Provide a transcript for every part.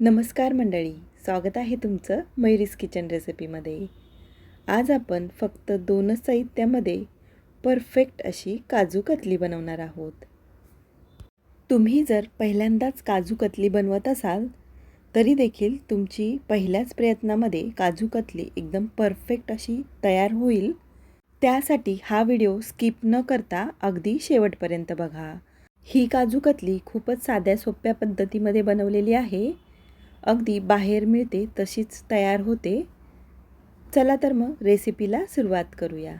नमस्कार मंडळी स्वागत आहे तुमचं मैरीज किचन रेसिपीमध्ये. आज आपण फक्त दोनच साहित्यामध्ये परफेक्ट अशी काजू कतली बनवणार आहोत. तुम्ही जर पहिल्यांदाच काजू कतली बनवत असाल तरी देखील तुमची पहिल्याच प्रयत्नामध्ये काजू कतली एकदम परफेक्ट अशी तयार होईल. त्यासाठी हा व्हिडिओ स्किप न करता अगदी शेवटपर्यंत बघा. ही काजू कतली खूपच साध्या सोप्या पद्धतीमध्ये बनवलेली आहे. अगदी बाहेर मिळते तशीच तयार होते. चला तर मग रेसिपीला सुरुवात करूया.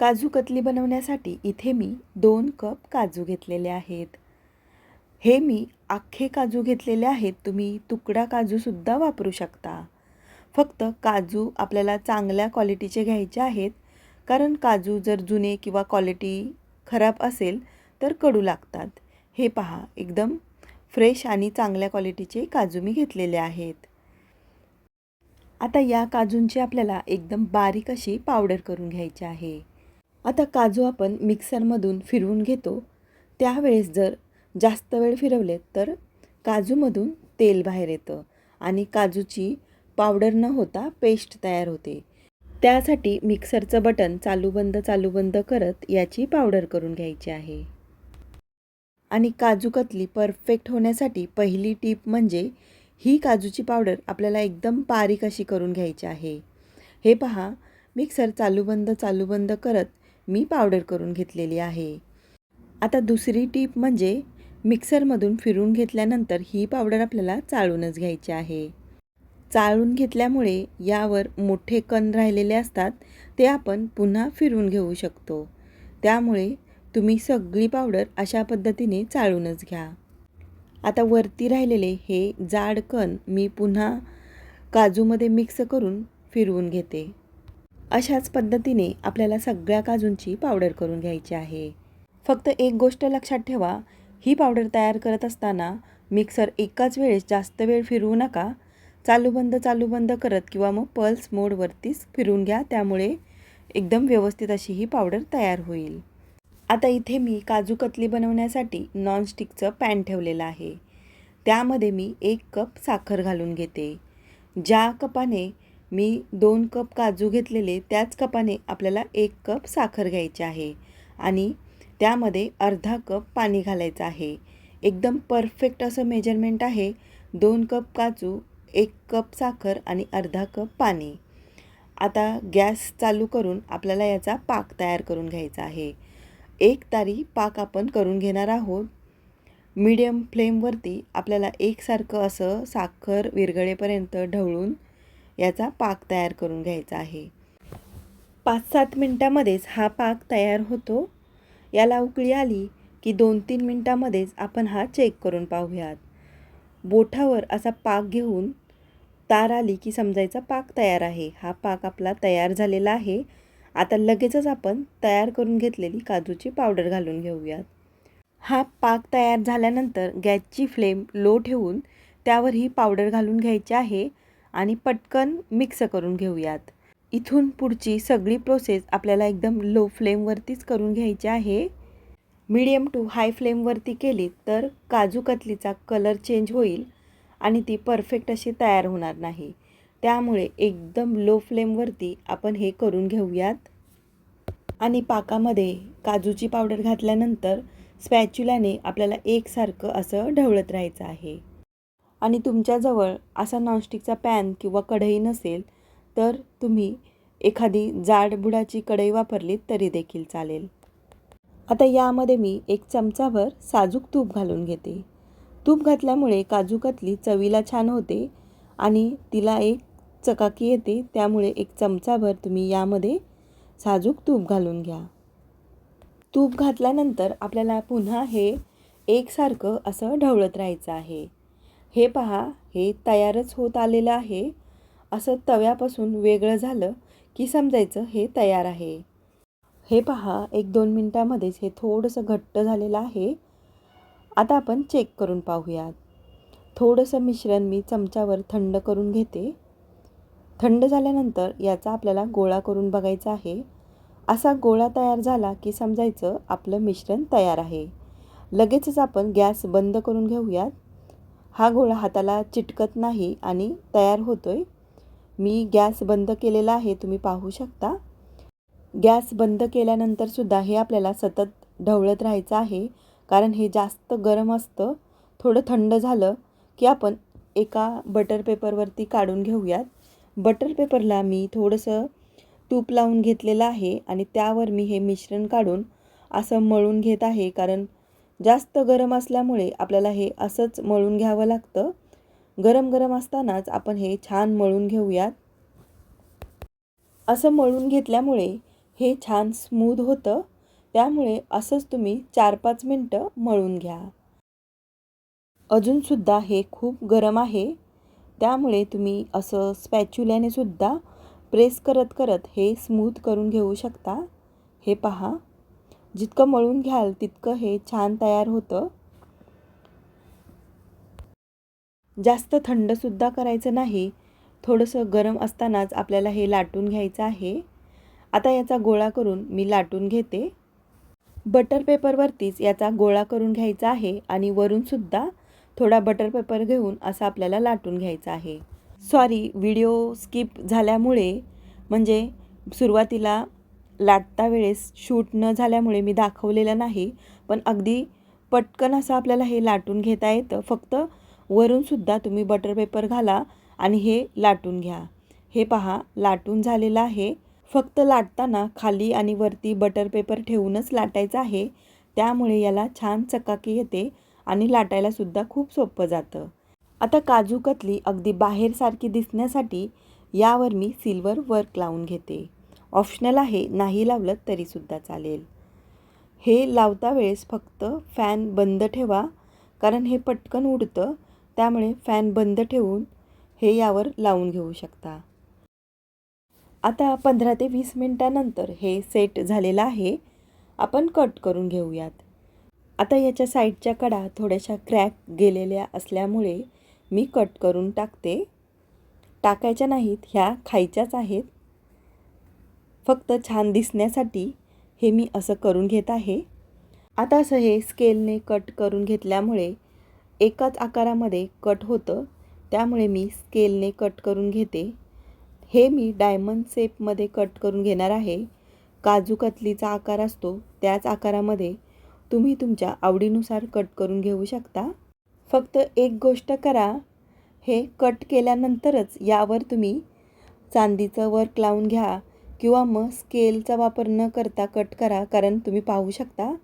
काजू कतली बनवण्यासाठी इथे मी दोन कप काजू घेतलेले आहेत. हे मी अख्खे काजू घेतलेले आहेत. तुम्ही तुकडा काजूसुद्धा वापरू शकता. फक्त काजू आपल्याला चांगल्या क्वालिटीचे घ्यायचे आहेत. कारण काजू जर जुने किंवा क्वालिटी खराब असेल तर कडू लागतात. हे पहा एकदम फ्रेश आणि चांगल्या क्वालिटीचे काजू मी घेतलेले आहेत. आता या काजूंची आपल्याला एकदम बारीक अशी पावडर करून घ्यायची आहे. आता काजू आपण मिक्सरमधून फिरवून घेतो. त्यावेळेस जर जास्त वेळ फिरवले तर काजूमधून तेल बाहेर येतं आणि काजूची पावडर न होता पेस्ट तयार होते. त्यासाठी मिक्सरचं बटन चालू बंद चालू बंद करत याची पावडर करून घ्यायची आहे. आणि काजू कतली परफेक्ट होण्यासाठी पहिली टीप म्हणजे ही काजूची पावडर आपल्याला एकदम बारीक अशी करून घ्यायची आहे. हे पहा मिक्सर चालू बंद चालू बंद करत मी पावडर करून घेतलेली आहे. आता दुसरी टीप म्हणजे मिक्सरमधून फिरून घेतल्यानंतर ही पावडर आपल्याला चाळूनच घ्यायची आहे. चाळून घेतल्यामुळे यावर मोठे कण राहिलेले असतात ते आपण पुन्हा फिरून घेऊ शकतो. त्यामुळे तुम्ही सगळी पावडर अशा पद्धतीने चाळूनच घ्या. आता वरती राहिलेले हे जाड कण मी पुन्हा काजूमध्ये मिक्स करून फिरवून घेते. अशाच पद्धतीने आपल्याला सगळ्या काजूंची पावडर करून घ्यायची आहे. फक्त एक गोष्ट लक्षात ठेवा ही पावडर तयार करत असताना मिक्सर एकाच वेळेस जास्त वेळ फिरवू नका. चालू बंद चालू बंद करत किंवा मग पल्स मोडवरतीच फिरून घ्या त्यामुळे एकदम व्यवस्थित अशी ही पावडर तयार होईल. आता इथे मी काजू कतली बनवण्यासाठी नॉनस्टिकचं पॅन ठेवलेलं आहे. त्यामध्ये मी एक कप साखर घालून घेते. ज्या कपाने मी दोन कप काजू घेतलेले त्याच कपाने आपल्याला एक कप साखर घ्यायची आहे आणि त्यामध्ये अर्धा कप पाणी घालायचं आहे. एकदम परफेक्ट असं मेजरमेंट आहे. दोन कप काजू एक कप साखर आणि अर्धा कप पाणी. आता गॅस चालू करून आपल्याला याचा पाक तयार करून घ्यायचा आहे. एक तारी पाक आपण करून घेणार आहोत. मीडियम फ्लेमवरती आपल्याला एकसारखं असं साखर विरघळेपर्यंत ढवळून याचा पाक तयार करून घ्यायचा आहे. पाच सात मिनटामध्येच हा पाक तयार होतो. याला उकळी आली की दोन तीन मिनटामध्येच आपण हा चेक करून पाहूयात. बोठावर असा पाक घेऊन तार आली की समजायचा पाक तयार आहे. हा पाक आपला तयार झालेला आहे. आता लगेचच आपण तयार करून घेतलेली काजूची पावडर घालून घेऊयात. हा पाक तयार झाल्यानंतर गॅसची फ्लेम लो ठेवून त्यावर ही पावडर घालून घ्यायची आहे आणि पटकन मिक्स करून घेऊयात. इथून पुढची सगळी प्रोसेस आपल्याला एकदम लो फ्लेमवरतीच करून घ्यायची आहे. मीडियम टू हाय फ्लेमवरती केली तर काजू कतलीचा कलर चेंज होईल आणि ती परफेक्ट अशी तयार होणार नाही. त्यामुळे एकदम लो फ्लेमवरती आपण हे करून घेऊयात. आणि पाकामध्ये काजूची पावडर घातल्यानंतर स्पॅच्युलाने आपल्याला एकसारखं असं ढवळत राहायचं आहे. आणि तुमच्याजवळ असा नॉनस्टिकचा पॅन किंवा कढई नसेल तर तुम्ही एखादी जाड बुडाची कढई वापरली तरी देखील चालेल. आता यामध्ये मी एक चमचाभर साजूक तूप घालून घेते. तूप घातल्यामुळे काजूकतली चवीला छान होते आणि तिला एक चकाकी येते त्यामुळे एक चमचाभर तुम्ही यामध्ये साजूक तूप घालून घ्या. तूप घातल्यानंतर आपल्याला पुन्हा हे एकसारखं असं ढवळत राहायचं आहे. हे पहा हे तयारच होत आलेलं आहे. असं तव्यापासून वेगळं झालं की समजायचं हे तयार आहे. हे पहा एक दोन मिनटामध्येच हे थोडंसं घट्ट झालेलं आहे. आता आपण चेक करून पाहूयात. थोडंसं मिश्रण मी चमच्यावर थंड करून घेते. थंड झाल्यानंतर याचा आपल्याला गोळा करून बघायचा आहे. असा गोळा तयार झाला की समजायचं आपलं मिश्रण तयार आहे. लगेचच आपण गॅस बंद करून घेऊयात. हा गोळा हाताला चिटकत नाही आणि तयार होतो आहे मी गॅस बंद केलेला आहे तुम्ही पाहू शकता. गॅस बंद केल्यानंतरसुद्धा हे आपल्याला सतत ढवळत राहायचं आहे. कारण हे जास्त गरम असतं. थोडं थंड झालं की आपण एका बटर पेपरवरती काढून घेऊयात. बटर पेपरला मी थोडंसं तूप लावून घेतलेलं आहे आणि त्यावर मी हे मिश्रण काढून असं मळून घेत आहे. कारण जास्त गरम असल्यामुळे आपल्याला हे असंच मळून घ्यावं लागतं. गरम गरम असतानाच आपण हे छान मळून घेऊयात. असं मळून घेतल्यामुळे हे छान स्मूद होतं. त्यामुळे असंच तुम्ही चार पाच मिनटं मळून घ्या. अजूनसुद्धा हे खूप गरम आहे. त्यामुळे तुम्ही असं स्पॅच्युल्याने सुद्धा प्रेस करत करत हे स्मूथ करून घेऊ शकता. हे पहा. जितकं मळून घ्याल तितकं हे छान तयार होतं. जास्त थंडसुद्धा करायचं नाही. थोडंसं गरम असतानाच आपल्याला हे लाटून घ्यायचं आहे. आता याचा गोळा करून मी लाटून घेते. बटर पेपरवरतीच याचा गोळा करून घ्यायचा आहे आणि वरूनसुद्धा थोडा बटर पेपर घेऊन असं आपल्याला लाटून घ्यायचं आहे. सॉरी व्हिडिओ स्किप झाल्यामुळे म्हणजे सुरुवातीला लाटता वेळेस शूट न झाल्यामुळे मी दाखवलेलं नाही पण अगदी पटकन असं आपल्याला हे लाटून घेता येतं. फक्त वरूनसुद्धा तुम्ही बटर पेपर घाला आणि हे लाटून घ्या. हे पहा लाटून झालेलं आहे. फक्त लाटताना खाली आणि वरती बटर पेपर ठेवूनच लाटायचं आहे. त्यामुळे याला छान चकाकी येते. आणि लाटायलासुद्धा खूप सोपं जातं. आता काजू कतली अगदी बाहेरसारखी दिसण्यासाठी यावर मी सिल्वर वर्क लावून घेते. ऑप्शनल आहे नाही लावलं तरीसुद्धा चालेल. हे लावता वेळेस फक्त फॅन बंद ठेवा कारण हे पटकन उडतं त्यामुळे फॅन बंद ठेवून हे यावर लावून घेऊ शकता. आता पंधरा ते वीस मिनटानंतर हे सेट झालेलं आहे. आपण कट करून घेऊयात. आता याच्या साईडच्या कडा थोड्याशा क्रॅक गेलेल्या असल्यामुळे मी कट करून टाकते. टाकायच्या नाहीत ह्या खायच्याच आहेत. फक्त छान दिसण्यासाठी हे मी असं करून घेत आहे. आता असं हे स्केलने कट करून घेतल्यामुळे एकाच आकारामध्ये कट होतं. त्यामुळे मी स्केलने कट करून घेते. हे मी डायमंड शेपमध्ये कट करून घेणार आहे. काजू कतलीचा आकार असतो त्याच आकारामध्ये तुम्ही तुमच्या आवडीनुसार कट करून घेऊ शकता. फक्त एक गोष्ट करा हे कट केल्यानंतरच यावर तुम्ही चांदीचं वर्क लावून घ्या किंवा मग स्केलचा वापर न करता कट करा कारण तुम्ही पाहू शकता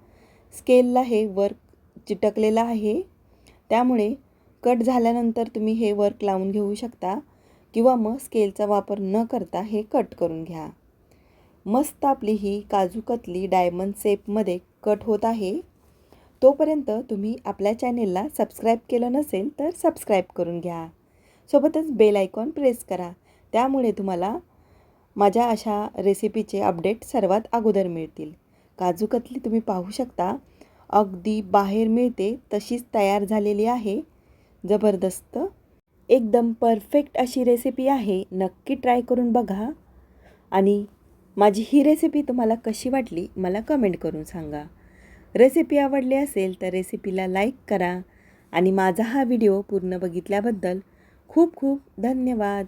स्केलला हे वर्क चिटकलेलं आहे. त्यामुळे कट झाल्यानंतर तुम्ही हे वर्क लावून घेऊ शकता किंवा मग स्केलचा वापर न करता हे कट करून घ्या. मस्त आपली ही काजू कतली डायमंड शेपमध्ये कट होत आहे. तोपर्यंत तुम्ही आपल्या चॅनेलला सबस्क्राईब केलं नसेल तर सबस्क्राईब करून घ्या. सोबतच बेल आयकॉन प्रेस करा. त्यामुळे तुम्हाला माझ्या अशा रेसिपीचे अपडेट सर्वात अगोदर मिळतील. काजू कतली तुम्ही पाहू शकता. अगदी बाहेर मिळते तशीच तयार झालेली आहे. जबरदस्त. एकदम परफेक्ट अशी रेसिपी आहे. नक्की ट्राय करून बघा. आणि माझी ही रेसिपी तुम्हाला कशी वाटली मला कमेंट करून सांगा. रेसिपी आवडली असेल तर रेसिपीला लाईक करा आणि माझा हा व्हिडिओ पूर्ण बघितल्याबद्दल खूप खूप धन्यवाद.